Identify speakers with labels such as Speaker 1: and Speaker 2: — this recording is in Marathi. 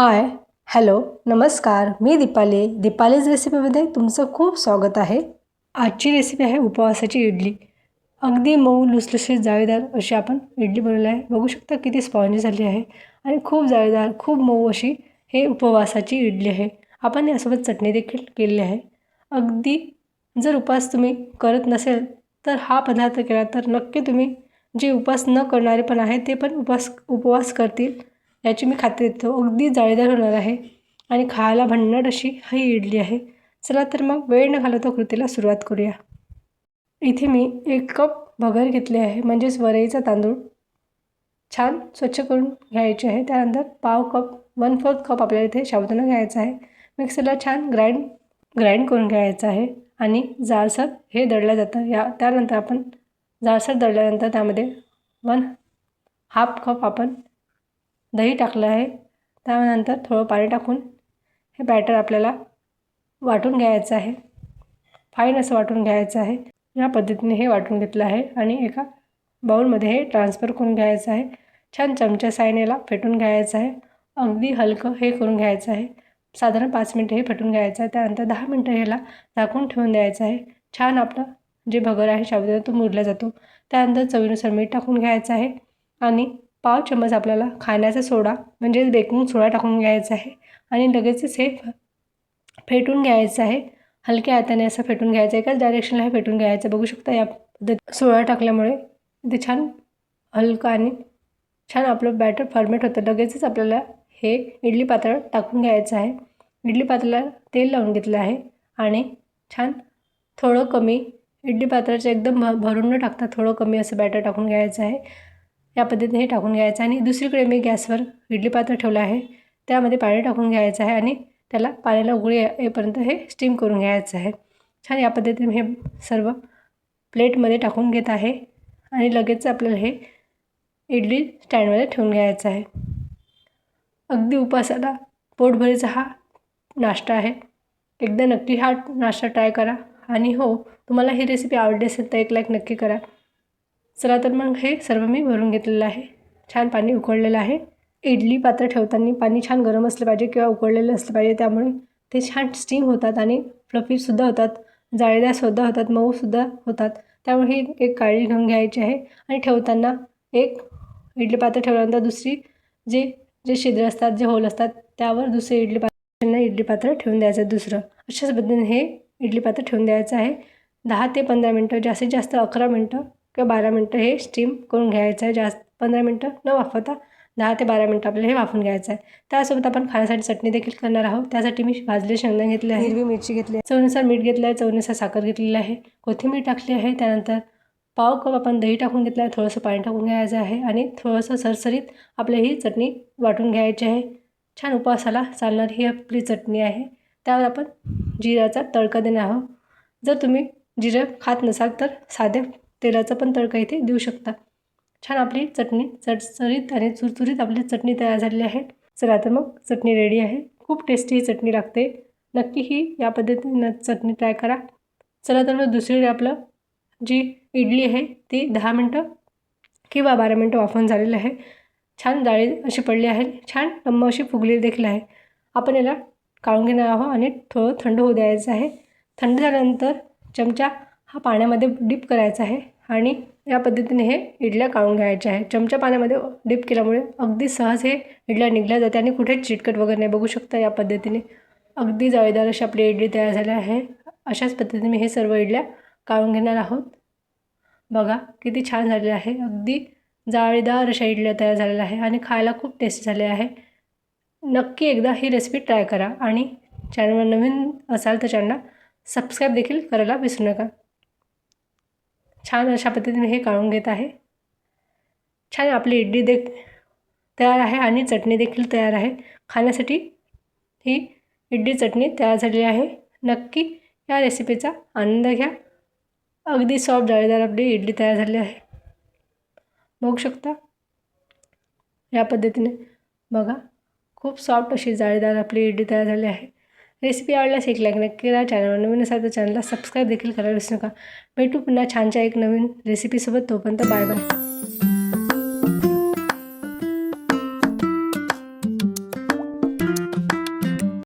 Speaker 1: हाय हॅलो नमस्कार. मी दीपाली. दीपालीज रेसिपीमध्ये तुमचं खूप स्वागत आहे. आजची रेसिपी आहे उपवासाची इडली. अगदी मऊ लुसलुशीत जाळीदार अशी आपण इडली बनवली आहे. बघू शकता किती स्पॉन्जी झाली आहे आणि खूप जाळीदार खूप मऊ अशी हे उपवासाची इडली आहे. आपण यासोबत चटणी देखील केलेली आहे. अगदी जर उपवास तुम्ही करत नसेल तर हा पदार्थ केला तर नक्की तुम्ही जे उपवास न करणारे पण आहे ते पण उपवास उपवास करतील. याची मी खात्री देतो. अगदी जाळीदार होणार आहे आणि खायला भन्नाट अशी ही इडली आहे. चला तर मग वेळ न घालवता कृतीला सुरुवात करूया. इथे मी एक कप भगर घेतले आहे म्हणजेच वरईचा तांदूळ. छान स्वच्छ करून घ्यायचे आहे. त्यानंतर पाव कप वन फोर्थ कप आपल्याला इथे साबुदाणा घ्यायचा आहे. मिक्सरला छान ग्राइंड ग्राइंड करून घ्यायचं आहे आणि जाळसर हे दळलं जातं. या त्यानंतर आपण जाळसर दळल्यानंतर त्यामध्ये वन हाफ कप आपण दही टाकलं आहे. त्यानंतर थोडं पाणी टाकून हे बॅटर आपल्याला वाटून घ्यायचं आहे. फाईन असं वाटून घ्यायचं आहे. या पद्धतीने हे वाटून घेतलं आहे आणि एका बाऊलमध्ये हे ट्रान्सफर करून घ्यायचं आहे. छान चमच्या सायनेला फेटून घ्यायचं आहे. अगदी हलकं हे करून घ्यायचं आहे. साधारण पाच मिनटं हे फेटून घ्यायचं आहे. त्यानंतर दहा मिनटं ह्याला झाकून ठेवून द्यायचं आहे. छान आपलं जे भगर आहे शाबुदाना तो मुरला जातो. त्यानंतर चवीनुसार मीठ टाकून घ्यायचं आहे आणि पाव चम्मच आपल्याला खाण्याचा सोडा म्हणजेच बेकिंग सोडा टाकून घ्यायचा आहे. आणि लगेचच हे फेटून घ्यायचं आहे. हलक्या हाताने असं फेटून घ्यायचं एकाच डायरेक्शनला हे फेटून घ्यायचं बघू शकता या पद्धत सोडा टाकल्यामुळे ते छान हलकं आणि छान आपलं बॅटर फॉर्मेट होतं. लगेचच आपल्याला हे इडली पातळ टाकून घ्यायचं आहे. इडली पात्राला तेल लावून घेतलं आहे आणि छान थोडं कमी इडली पात्राचं एकदम भ भरून न टाकता थोडं कमी असं बॅटर टाकून घ्यायचं आहे. या पद्धतीने हे टाकून घ्यायचं आणि दुसरीकडे मी गॅसवर इडली पात्र ठेवलं आहे. त्यामध्ये पाणी टाकून घ्यायचं आहे आणि त्याला पाण्याला उघडी येईपर्यंत हे स्टीम करून घ्यायचं आहे. छान या पद्धतीने हे सर्व प्लेटमध्ये टाकून घेत आहे आणि लगेच आपल्याला हे इडली स्टँडमध्ये ठेवून घ्यायचं आहे. अगदी उपासाला पोटभरीचा हा नाश्ता आहे. एकदा नक्की हा नाश्ता ट्राय करा आणि हो तुम्हाला ही रेसिपी आवडली असेल तर एक लाईक नक्की करा. चला तर मग हे सर्व मी भरून घेतलेलं आहे. छान पाणी उकळलेलं आहे. इडली पात्र ठेवताना पाणी छान गरम असलं पाहिजे किंवा उकळलेलं असलं पाहिजे त्यामुळे ते छान स्टीम होतात आणि फ्लफीसुद्धा होतात. जाळीदारसुद्धा होतात मऊसुद्धा होतात. त्यामुळे ही एक काळजी घेऊन घ्यायची आहे. आणि ठेवताना एक इडली पात्र ठेवल्यानंतर दुसरी जे जे छिद्र असतात जे होल असतात त्यावर दुसरे इडली पात्र इडली पात्र ठेवून द्यायचं दुसरं. अशाच पद्धतीने हे इडली पात्र ठेवून द्यायचं आहे. दहा ते पंधरा मिनटं जास्तीत जास्त अकरा मिनटं किंवा बारा मिनटं हे स्टीम करून घ्यायचं आहे. जास्त पंधरा मिनटं न वाफवता दहा ते बारा मिनटं आपल्याला हे वाफून घ्यायचं आहे. त्यासोबत आपण खाण्यासाठी चटणी देखील करणार आहोत. त्यासाठी मी भाजले शेंगदाणे घेतले आहे हिरवी मिरची घेतली आहे. चवनुसार मीठ घेतलं आहे. चवनुसार साखर घेतलेलं आहे. कोथिंबीर टाकली आहे. त्यानंतर पाव कप आपण दही टाकून घेतलं आहे. थोडंसं पाणी टाकून घ्यायचं आहे आणि थोडंसं सरसरीत आपल्या ही चटणी वाटून घ्यायची आहे. छान उपवासाला चालणारी ही आपली चटणी आहे. त्यावर आपण जिऱ्याचा तडका देणार आहोत. जर तुम्ही जिरं खात नसाल तर साध्या तेलाचा पण तडका इथे देऊ शकता. छान आपली चटणी चटचरीत आणि चुरचुरीत आपली चटणी तयार झालेली आहे. चला तर मग चटणी रेडी आहे. खूप टेस्टी ही चटणी लागते. नक्की ही या पद्धतीनं चटणी ट्राय करा. चला तर मग दुसरीकडे आपलं जी इडली आहे ती दहा मिनटं किंवा बारा मिनटं वाफवून झालेलं आहे. छान जाळी अशी पडली आहे. छान टम्म अशी फुगलेली देखील आहे. आपण याला काढून घेणार आहोत आणि थोडं थंड होऊ द्यायचं आहे. थंड झाल्यानंतर चमचा हा पाण्यामध्ये डिप करायचा आहे आणि या पद्धतीने हे इडल्या काढून घ्यायच्या आहे. चमचा पाण्यामध्ये डिप केल्यामुळे अगदी सहज हे इडल्या निघल्या जाते आणि कुठेच चिटकट वगैरे नाही. बघू शकता या पद्धतीने. अगदी जाळीदार अशी आपली इडली तयार झाली आहे. अशाच पद्धतीने मी हे सर्व इडल्या काढून घेणार आहोत. बघा किती छान झालेलं आहे. अगदी जाळीदार अशा इडल्या तयार झालेल्या आहे आणि खायला खूप टेस्टी झाले आहे. नक्की एकदा ही रेसिपी ट्राय करा आणि चॅनलवर नवीन असाल तर चॅनलला सबस्क्राईब देखील करायला विसरू नका. छान अशा पद्धतीने हे काढून घेत आहे. छान आपली इडली देख तयार आहे आणि चटणी देखील तयार आहे. खाण्यासाठी ही इडली चटणी तयार झालेली आहे. नक्की या रेसिपीचा आनंद घ्या. अगदी सॉफ्ट जाळीदार आपली इडली तयार झाली आहे. बघू शकता? या पद्धतीने बघा. खूप सॉफ्ट अशी जाळीदार आपली इडली तयार झाली आहे. रेसिपी आवडल्यास एक लाईक नक्की करा चॅनलवर नवीन असाल तर चॅनलला सबस्क्राईब देखील करायला विसरू नका भेटू पुन्हा छानच्या एक नवीन रेसिपीसोबत तोपर्यंत बाय बाय